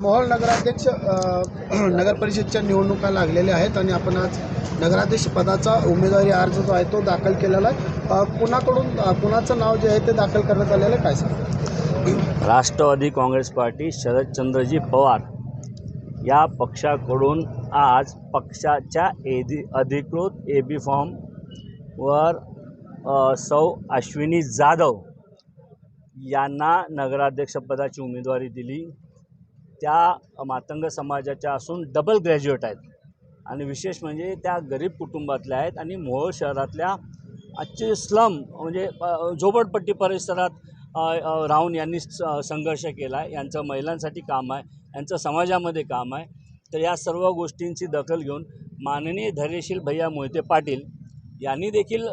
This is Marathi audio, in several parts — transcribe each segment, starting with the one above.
मोहोळ नगराध्यक्ष नगरपरिषदच्या नगर परिषदच्या निवडणुका लागलेल्या आहेत आणि आपण आज नगराध्यक्ष पदाचा उमेदवारी अर्ज जो आहे तो दाखल केलेला आहे. कुणाकडून कुणाचं नाव जे आहे ते दाखल करण्यात आलेलं आहे? काय सांग? राष्ट्रवादी काँग्रेस पार्टी शरदचंद्रजी पवार या पक्षाकडून आज पक्षाच्या एदी अधिकृत ए बी फॉर्मवर सौ अश्विनी जाधव यांना नगराध्यक्षपदाची उमेदवारी दिली. त्या मातंग समाजाच्या असून डबल ग्रॅज्युएट आहेत. आणि विशेष म्हणजे त्या गरीब कुटुंबातल्या आहेत आणि मोहोळ शहरातल्या आजचे स्लम म्हणजे झोपडपट्टी परिसरात राहून यांनी स- संघर्ष केला आहे. यांचं महिलांसाठी काम आहे. यांचं समाजामध्ये काम आहे. तर या सर्व गोष्टींची दखल घेऊन माननीय धैर्यशील भैया मोहिते पाटील यांनी देखील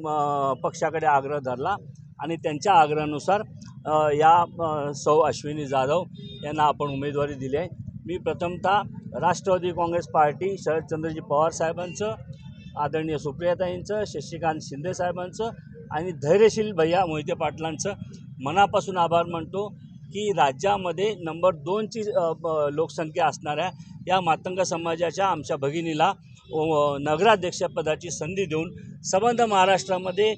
म, पक्षाकडे आग्रह धरला आणि त्यांच्या आग्रहानुसार या सौ अश्विनी जाधव यांना आपण उमेदवारी दिली आहे. मी प्रथमतः राष्ट्रवादी काँग्रेस पार्टी शरदचंद्रजी पवार साहेबांचं आदरणीय सुप्रियाताईंचं शशिकांत शिंदे साहेबांचं आणि धैर्यशील भैया मोहिते पाटलांचं मनापासून आभार मानतो की राज्यामध्ये नंबर दोनची लोकसंख्या असणाऱ्या या मातंग समाजाच्या आमच्या भगिनीला नगराध्यक्षपदाची संधी देऊन संबंध महाराष्ट्रामध्ये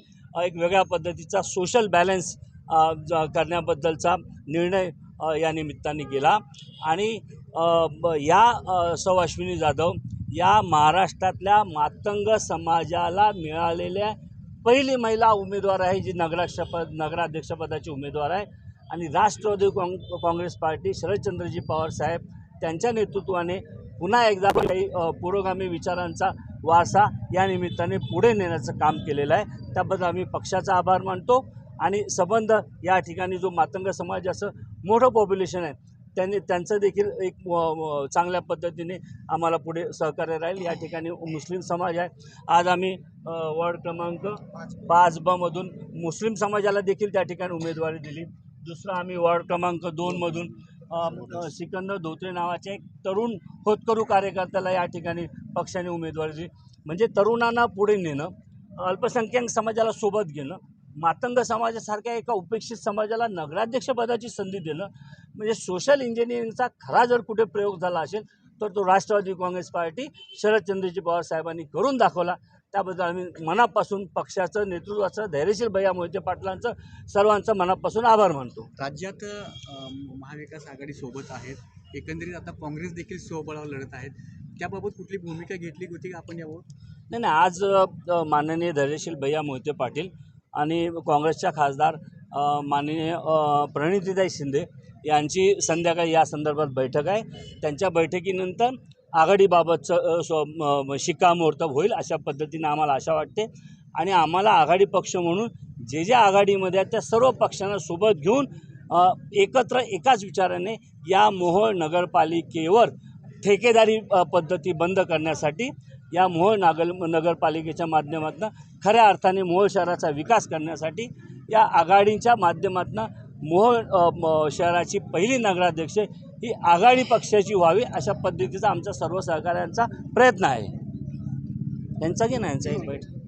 एक वेगळ्या पद्धतीचा सोशल बॅलन्स ज- करण्याबद्दलचा निर्णय या निमित्ताने गेला. आणि या अ, सौ अश्विनी जाधव या महाराष्ट्रातल्या मातंग समाजाला मिळालेल्या पहिली महिला उमेदवार आहे जी नगराक्षपद नगराध्यक्षपदाची उमेदवार आहे. आणि राष्ट्रवादी काँग काँग्रेस पार्टी शरदचंद्रजी पवार साहेब त्यांच्या नेतृत्वाने पुन्हा एकदा काही पुरोगामी विचारांचा वारसा या निमित्ताने पुढे नेण्याचं काम केलेलं आहे. त्याबद्दल आम्ही पक्षाचा आभार मानतो. आणि संबंध या ठिकाणी जो मातंग समाज असं मोठं पॉप्युलेशन आहे त्यांनी त्यांचं देखील एक चांगल्या पद्धतीने आम्हाला पुढे सहकार्य राहील. या ठिकाणी मुस्लिम समाज आहे. आज आम्ही वॉर्ड क्रमांक पाच ब मधून मुस्लिम समाजाला देखील त्या ठिकाणी उमेदवारी दिली. दुसरं आम्ही वॉर्ड क्रमांक दोनमधून सिकंदर धोत्रे नावाच्या एक तरुण होतकरू कार्यकर्त्याला या ठिकाणी पक्षाने उमेदवारी दिली. म्हणजे तरुणांना पुढे नेणं अल्पसंख्याक समाजाला सोबत घेणं मातंग समाजासारख्या एका उपेक्षित समाजाला नगराध्यक्षपदाची संधी देणं म्हणजे सोशल इंजिनिअरिंगचा खरा जर कुठे प्रयोग झाला असेल तर तो राष्ट्रवादी काँग्रेस पार्टी शरदचंद्रजी पवार साहेबांनी करून दाखवला. त्याबद्दल आम्ही मनापासून पक्षाचं नेतृत्वाचं धैर्यशील भैया मोहिते पाटलांचं सर्वांचं मनापासून आभार मानतो. राज्यात महाविकास आघाडी सोबत आहेत. एकंदरीत आता काँग्रेस देखील स्वबळावर लढत आहेत. त्याबाबत कुठली भूमिका घेतली होती का आपण यावर? नाही नाही आज माननीय धैर्यशील भैया मोहिते पाटील आणि काँग्रेसच्या खासदार माननीय प्रणितीताई शिंदे यांची संध्याकाळी या संदर्भात बैठक आहे. त्यांच्या बैठकीनंतर आघाडीबाबतचं स्व शिक्कामोर्तब होईल अशा पद्धतीनं आम्हाला आशा वाटते. आणि आम्हाला आघाडी पक्ष म्हणून जे जे आघाडीमध्ये आहेत त्या सर्व पक्षांना सोबत घेऊन एकत्र एकाच विचाराने या मोहोळ नगरपालिकेवर ठेकेदारी पद्धती बंद करण्यासाठी या मोहोळ नागल नगरपालिकेच्या माध्यमातून खऱ्या अर्थाने मोहोळ शहराचा विकास करण्यासाठी या आघाडींच्या माध्यमातून मोहोळ शहराची पहिली नगराध्यक्ष ही आघाडी पक्षाची व्हावी अशा पद्धतीचा आमचा सर्व सहकाऱ्यांचा प्रयत्न आहे. यांचा की नाही? यांचा एक बैठक.